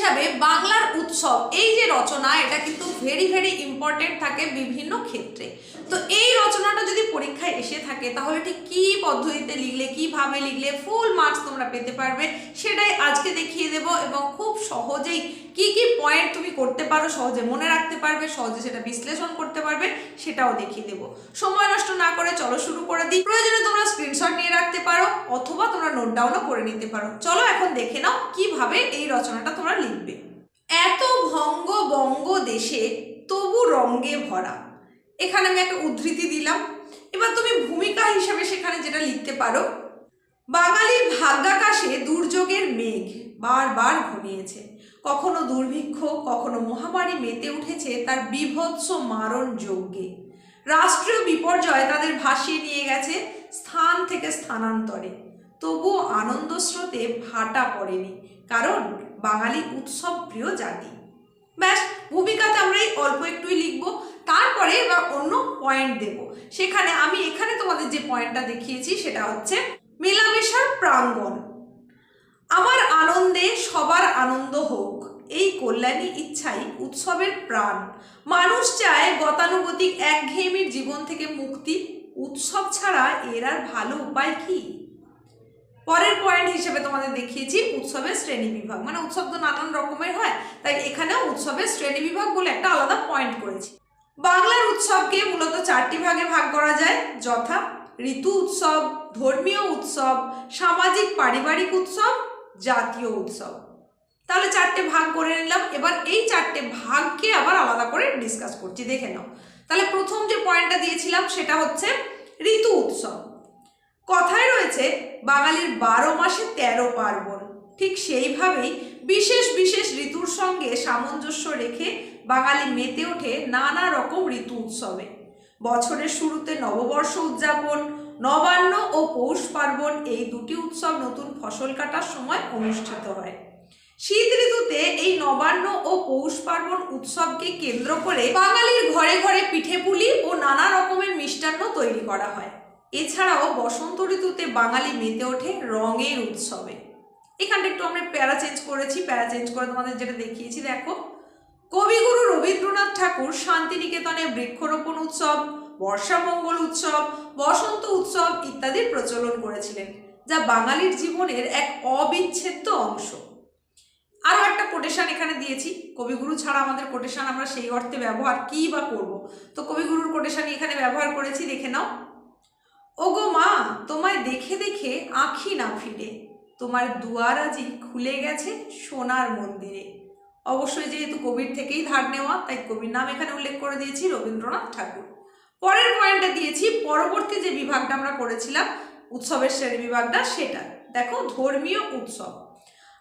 হিসাবে বাংলার উৎসব এই যে রচনা এটা কিন্তু ভেরি ভেরি ইম্পর্টেন্ট থাকে বিভিন্ন ক্ষেত্রে। তো এই রচনাটা যদি পরীক্ষায় এসে থাকে, তাহলে ঠিক কী পদ্ধতিতে লিখলে, কীভাবে লিখলে ফুল মার্কস তোমরা পেতে পারবে, সেটাই আজকে দেখিয়ে দেব এবং খুব সহজেই কি কি পয়েন্ট তুমি করতে পারো, সহজে মনে রাখতে পারবে, সহজে সেটা বিশ্লেষণ করতে পারবে, সেটাও দেখিয়ে দেবো। সময় নষ্ট না করে চলো শুরু করে দিই। প্রয়োজনে তোমরা স্ক্রিনশট নিয়ে রাখতে পারো, অথবা তোমরা নোট ডাউনও করে নিতে পারো। চলো এখন দেখে নাও কীভাবে এই রচনাটা তোমরা লিখবে। এত ভঙ্গ বঙ্গ দেশে তবু রঙ্গে ভরা। এখানে আমি একটা উদ্ধৃতি দিলাম। এবার তুমি ভূমিকা হিসেবে সেখানে যেটা লিখতে পারো, বাঙালির ভাগ্যাকাশে দুর্যোগের মেঘ বারবার ঘনিয়েছে। কখনো দুর্ভিক্ষ, কখনো মহামারী মেতে উঠেছে তার বিভৎস মারণ যজ্ঞে। রাষ্ট্রীয় বিপর্যয় তাদের ভাসিয়ে নিয়ে গেছে স্থান থেকে স্থানান্তরে। তবুও আনন্দ স্রোতে ভাটা পড়েনি, কারণ বাঙালি উৎসব প্রিয় জাতি। ব্যাস, ভূমিকাতে আমরা এই অল্প একটুই লিখব। তারপরে এবার অন্য পয়েন্ট দেব। সেখানে আমি এখানে তোমাদের যে পয়েন্টটা দেখিয়েছি, সেটা হচ্ছে মেলামেশার প্রাঙ্গণ। আমার আনন্দে সবার আনন্দ হোক, এই কল্যাণী ইচ্ছাই উৎসবের প্রাণ। মানুষ চায় গতানুগতিক, একঘেয়েমির জীবন থেকে মুক্তি। উৎসব ছাড়া এর আর ভালো উপায় কি? পরের পয়েন্ট হিসেবে তোমাদের দেখিয়েছি, উৎসবের শ্রেণি বিভাগ। মানে উৎসব তো নানান রকমের হয়, তাই এখানেও উৎসবের শ্রেণি বিভাগ বলে একটা আলাদা পয়েন্ট করেছি। বাংলার উৎসবকে মূলত চারটি ভাগে ভাগ করা যায়। যথা ঋতু উৎসব, ধর্মীয় উৎসব, সামাজিক পারিবারিক উৎসব, জাতীয় উৎসব। তাহলে চারটে ভাগ করে নিলাম। এবার এই চারটে ভাগকে আবার আলাদা করে ডিসকাস করছি, দেখে নাও। তাহলে প্রথম যে পয়েন্টটা দিয়েছিলাম, সেটা হচ্ছে ঋতু উৎসব। কথায় রয়েছে, বাঙালির বারো মাসে তেরো পার্বণ। ঠিক সেইভাবেই বিশেষ বিশেষ সঙ্গে সামঞ্জস্য রেখে বাঙালি মেতে ওঠে নানা রকম ঋতু উৎসবে। বছরের শুরুতে নববর্ষ উদযাপন, নবান্ন ও পৌষ পার্বণ এই দুটি উৎসব নতুন ফসল কাটার সময় অনুষ্ঠিত হয়। শীত ঋতুতে এই নবান্ন ও পৌষ পার্বণ উৎসবকে কেন্দ্র করে বাঙালির ঘরে ঘরে পিঠে পুলি ও নানা রকমের মিষ্টান্ন তৈরি করা হয়। এছাড়াও বসন্ত ঋতুতে বাঙালি মেতে ওঠে রঙের উৎসবে। এখানটা একটু আমরা প্যারা চেঞ্জ করেছি, প্যারা চেঞ্জ করে তোমাদের যেটা দেখিয়েছি, দেখো। কবিগুরু রবীন্দ্রনাথ ঠাকুর শান্তিনিকেতনে বৃক্ষরোপণ উৎসব বর্ষামঙ্গল উৎসব, বসন্ত উৎসব ইত্যাদির প্রচলন করেছিলেন, যা বাঙালির জীবনের এক অবিচ্ছেদ্য অংশ। আরও একটা কোটেশন এখানে দিয়েছি, কবিগুরু ছাড়া আমাদের কোটেশন আমরা সেই অর্থে ব্যবহার কী বা করব? তো কবিগুরুর কোটেশনই এখানে ব্যবহার করেছি, দেখে নাও। ওগো মা, তোমায় দেখে দেখে আঁখি না ফিরে। তোমার দুয়ার আজি খুলে গেছে সোনার মন্দিরে। অবশ্যই যেহেতু কবির থেকেই ধার নেওয়া, তাই কবির নাম এখানে উল্লেখ করে দিয়েছি, রবীন্দ্রনাথ ঠাকুর। পরের পয়েন্টটা দিয়েছি, পরবর্তী যে বিভাগটা আমরা করেছিলাম, উৎসবের শ্রেণি বিভাগটা, সেটা। দেখো, ধর্মীয় উৎসব।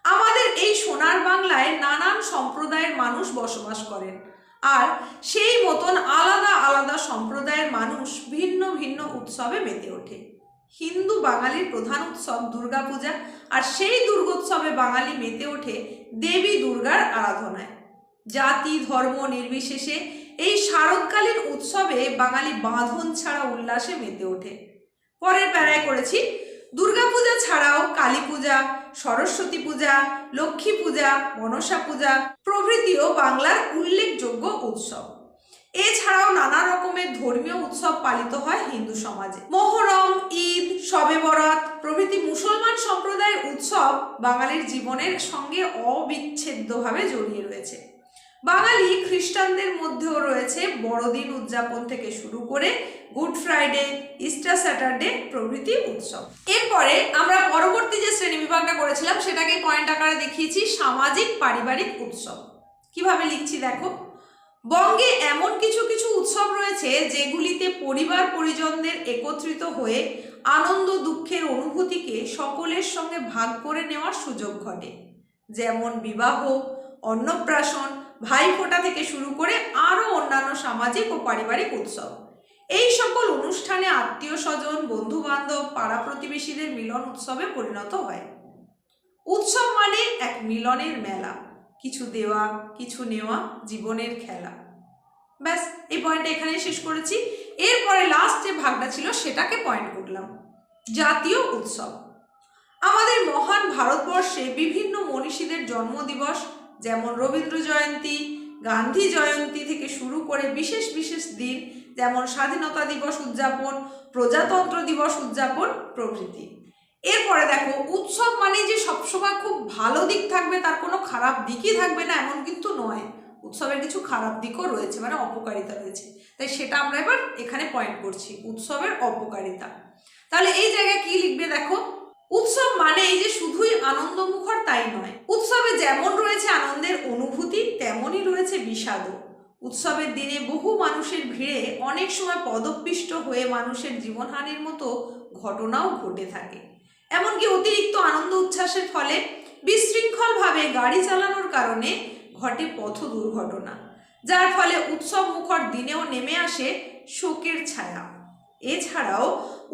আমাদের এই সোনার বাংলায় নানান সম্প্রদায়ের মানুষ বসবাস করেন। আর সেই মতন আলাদা আলাদা সম্প্রদায়ের মানুষ ভিন্ন ভিন্ন উৎসবে মেতে ওঠে। হিন্দু বাঙালির প্রধান উৎসব দুর্গাপূজা আর সেই দুর্গোৎসবে বাঙালি মেতে ওঠে দেবী দুর্গার আরাধনায়। জাতি, ধর্ম নির্বিশেষে এই শারদকালীন উৎসবে বাঙালি বাঁধন ছাড়া উল্লাসে মেতে ওঠে। পরের প্যারায় করেছি দুর্গাপূজা ছাড়াও কালী পূজা, সরস্বতী পূজা, লক্ষ্মী পূজা, মনসা পূজা প্রভৃতিও বাংলার উল্লেখযোগ্য উৎসব। এছাড়াও নানা রকমের ধর্মীয় উৎসব পালিত হয় হিন্দু সমাজে। মোহরম, ঈদ, শবে বরাত প্রভৃতি মুসলমান সম্প্রদায়ের উৎসব বাঙালির জীবনের সঙ্গে অবিচ্ছেদ্যভাবে জড়িয়ে রয়েছে। বাঙালি খ্রিস্টানদের মধ্যেও রয়েছে বড়দিন উদযাপন থেকে শুরু করে গুড ফ্রাইডে, ইস্টার স্যাটারডে প্রভৃতি উৎসব। এরপরে আমরা পরবর্তী যে শ্রেণি বিভাগটা করেছিলাম সেটাকে পয়েন্ট আকারে দেখিয়েছি, সামাজিক পারিবারিক উৎসব। কীভাবে লিখছি দেখো? বঙ্গে এমন কিছু কিছু উৎসব রয়েছে যেগুলিতে পরিবার পরিজনদের একত্রিত হয়ে আনন্দ দুঃখের অনুভূতিকে সকলের সঙ্গে ভাগ করে নেওয়ার সুযোগ ঘটে। যেমন বিবাহ, অন্নপ্রাশন, ভাইফোঁটা থেকে শুরু করে আরও অন্যান্য সামাজিক ও পারিবারিক উৎসব। এই সকল অনুষ্ঠানে আত্মীয় স্বজন বন্ধু বান্ধব পাড়া প্রতিবেশীদের মিলন উৎসবে পরিণত হয়। উৎসব মানে এক মিলনের মেলা। কিছু দেওয়া, কিছু নেওয়া জীবনের খেলা। ব্যাস, এই পয়েন্টটা এখানে শেষ করেছি। এরপরে লাস্ট যে ভাগটা ছিল সেটাকে পয়েন্ট করলাম। জাতীয় উৎসব। আমাদের মহান ভারতবর্ষে বিভিন্ন মনীষীদের জন্মদিবস, যেমন রবীন্দ্র জয়ন্তী, গান্ধী জয়ন্তী থেকে শুরু করে বিশেষ বিশেষ দিন, যেমন স্বাধীনতা দিবস উদযাপন, প্রজাতন্ত্র দিবস উদযাপন প্রভৃতি। এরপরে দেখো, উৎসব মানে যে সবসময় খুব ভালো দিক থাকবে, তার কোনো খারাপ দিকই থাকবে না, এমন কিন্তু নয়। উৎসবের কিছু খারাপ দিকও রয়েছে মানে অপকারিতা রয়েছে। তাই সেটা আমরা এবার এখানে পয়েন্ট করছি, উৎসবের অপকারিতা। তাহলে এই জায়গায় কি লিখবে দেখো? উৎসব মানে এই যে শুধুই আনন্দমুখর তাই নয়। উৎসবে যেমন রয়েছে আনন্দের অনুভূতি, তেমনই রয়েছে বিষাদও। উৎসবের দিনে বহু মানুষের ভিড়ে অনেক সময় পদপিষ্ট হয়ে মানুষের জীবনহানির মতো ঘটনাও ঘটে থাকে। এমনকি অতিরিক্ত আনন্দ উচ্ছ্বাসের ফলে বিশৃঙ্খলভাবে গাড়ি চালানোর কারণে ঘটে পথ দুর্ঘটনা, যার ফলে উৎসব মুখর দিনেও নেমে আসে শোকের ছায়া। এছাড়াও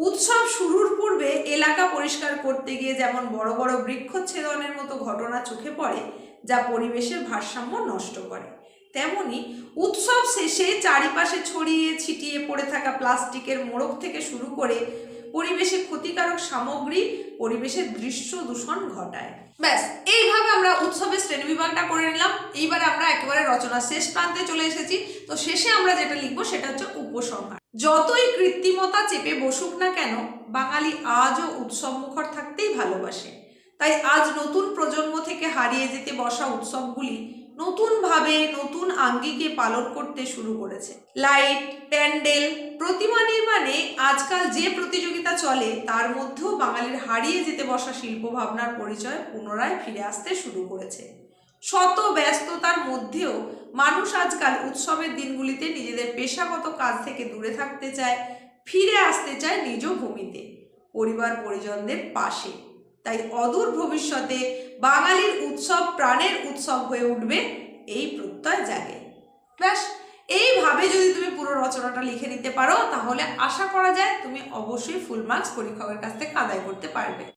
উৎসব শুরুর পূর্বে এলাকা পরিষ্কার করতে গিয়ে যেমন বড় বড় বৃক্ষচ্ছেদনের মতো ঘটনা চোখে পড়ে, যা পরিবেশের ভারসাম্য নষ্ট করে, তেমনি উৎসব শেষে চারিপাশে ছড়িয়ে ছিটিয়ে পড়ে থাকা প্লাস্টিকের মোড়ক থেকে শুরু করে পরিবেশে ক্ষতিকারক সামগ্রী পরিবেশের দৃশ্য দূষণ ঘটায়। ব্যাস, এইভাবে আমরা উৎসবের শ্রেণীবিভাগটা করে নিলাম। এইবারে আমরা একেবারে রচনা শেষ প্রান্তে চলে এসেছি। তো শেষে আমরা যেটা লিখব সেটা হচ্ছে উপসংহার। যতই কৃত্রিমতা চেপে বসুক না কেন, বাঙালি আজও উৎসব মুখর থাকতেই ভালোবাসে। তাই আজ নতুন প্রজন্ম থেকে হারিয়ে যেতে বসা উৎসবগুলি নতুনভাবে নতুন আঙ্গিকে পালন করতে শুরু করেছে। লাইট, প্যান্ডেল, প্রতিমা নির্মাণে আজকাল যে প্রতিযোগিতা চলে, তার মধ্যেও বাঙালির হারিয়ে যেতে বসা শিল্প ভাবনার পরিচয় পুনরায় ফিরে আসতে শুরু করেছে। শত ব্যস্ততার মধ্যেও মানুষ আজকাল উৎসবের দিনগুলিতে নিজেদের পেশাগত কাজ থেকে দূরে থাকতে চায়, ফিরে আসতে চায় নিজ ভূমিতে। পরিবার পরিজনদের পাশে। তাই অদূর ভবিষ্যতে বাঙালির উৎসব প্রাণের উৎসব হয়ে উঠবে এই প্রত্যয় জাগে। ব্যাস, এইভাবে যদি তুমি পুরো রচনাটা লিখে নিতে পারো, তাহলে আশা করা যায় তুমি অবশ্যই ফুল মার্কস পরীক্ষকের কাছ থেকে আদায় করতে পারবে।